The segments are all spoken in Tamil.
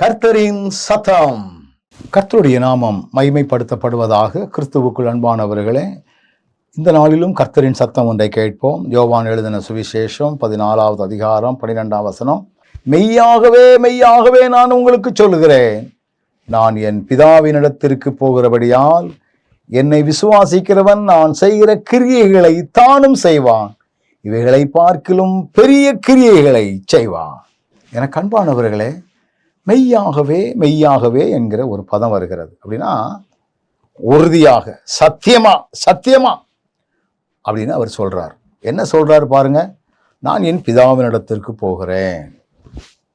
கர்த்தரின் சத்தம். கர்த்தருடைய நாமம் மைமைப்படுத்தப்படுவதாக கிறிஸ்துவுக்குள் அன்பானவர்களே இந்த நாளிலும் கர்த்தரின் சத்தம் ஒன்றை கேட்போம். யோவான் எழுதின சுவிசேஷம் பதினாலாவது அதிகாரம் பன்னிரெண்டாம் வசனம். மெய்யாகவே மெய்யாகவே நான் உங்களுக்கு சொல்லுகிறேன். நான் என் பிதாவினிடத்திற்கு போகிறபடியால் என்னை விசுவாசிக்கிறவன் நான் செய்கிற கிரியைகளை தானும் செய்வான். இவைகளை பார்க்கிலும் பெரிய கிரியைகளை செய்வான். எனக்கு அன்பானவர்களே மெய்யாகவே மெய்யாகவே என்கிற ஒரு பதம் வருகிறது. அப்படின்னா உறுதியாக சத்தியமா சத்தியமா அப்படின்னு அவர் சொல்றார். என்ன சொல்றாரு பாருங்க? நான் என் பிதாவினிடத்திற்கு போகிறேன்.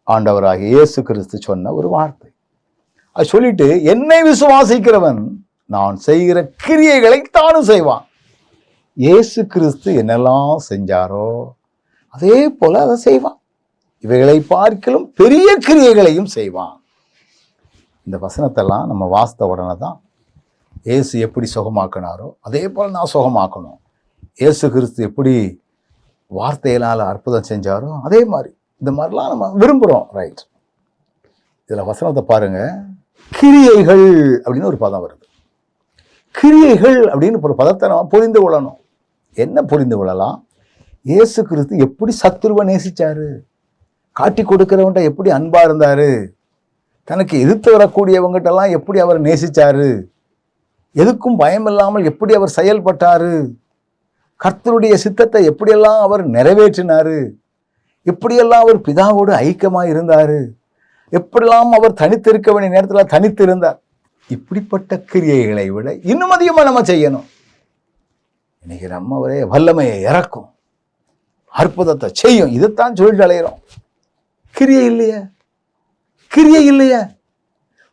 ஆண்டவராக இயேசு கிறிஸ்து சொன்ன ஒரு வார்த்தை. அது சொல்லிட்டு என்னை விசுவாசிக்கிறவன் நான் செய்கிற கிரியைகளை தானும் செய்வான். இயேசு கிறிஸ்து என்னெல்லாம் செஞ்சாரோ அதே போல அதை செய்வான். இவைகளை பார்க்கலும் பெரிய கிரியைகளையும் செய்வான். இந்த வசனத்தெல்லாம் நம்ம வாஸ்த உடனே தான் ஏசு எப்படி சுகமாக்கினாரோ அதே போல் நான் சுகமாக்கணும். ஏசு கிறிஸ்து எப்படி வார்த்தையினால் அற்புதம் செஞ்சாரோ அதே மாதிரி. இந்த மாதிரிலாம் நம்ம விரும்புகிறோம் ரைட் இதில் வசனத்தை பாருங்கள் கிரியைகள் அப்படின்னு ஒரு பதம் வருது. கிரியைகள் அப்படின்னு ஒரு பதத்தை நம்ம புரிந்து கொள்ளணும். என்ன புரிந்து கொள்ளலாம்? இயேசு கிறிஸ்து எப்படி சத்துருவை நேசிச்சாரு? காட்டி கொடுக்கிறவன்ட்ட எப்படி அன்பாக இருந்தாரு? தனக்கு எதிர்த்து வரக்கூடியவங்ககிட்டலாம் எப்படி அவர் நேசித்தார் எதுக்கும் பயம் இல்லாமல் எப்படி அவர் செயல்பட்டாரு? கர்த்தருடைய சித்தத்தை எப்படியெல்லாம் அவர் நிறைவேற்றினாரு? எப்படியெல்லாம் அவர் பிதாவோடு ஐக்கியமாக இருந்தார்? எப்படியெல்லாம் அவர் தனித்திருக்க வேண்டிய நேரத்தில் தனித்து இருந்தார் இப்படிப்பட்ட கிரியைகளை விட இன்னும் அதிகமாக நம்ம செய்யணும். இன்னைக்கு நம்ம ஒரே வல்லமையை இறக்கும். அற்புதத்தை செய்யும். இதைத்தான் சொல்லிட்டு அலையிறோம். கிரியை இல்லையே? கிரியை இல்லையே?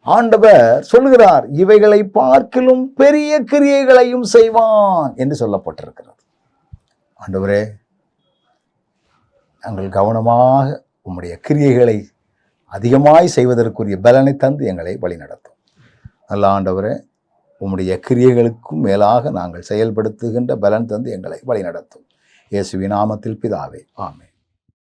ஆண்டவர் சொல்லுகிறார் இவைகளை பார்க்கிலும் பெரிய கிரியைகளையும் செய்வான் என்று சொல்லப்பட்டிருக்கிறது. ஆண்டவரே நாங்கள் கவனமாக உம்முடைய கிரியைகளை அதிகமாய் செய்வதற்குரிய பலனை தந்து எங்களை வழிநடத்தும். நல்ல ஆண்டவரே உம்முடைய கிரியைகளுக்கும் மேலாக நாங்கள் செயல்படுத்துகின்ற பலன் தந்து எங்களை வழிநடத்தும். இயேசுவின் நாமத்தில் பிதாவே ஆமே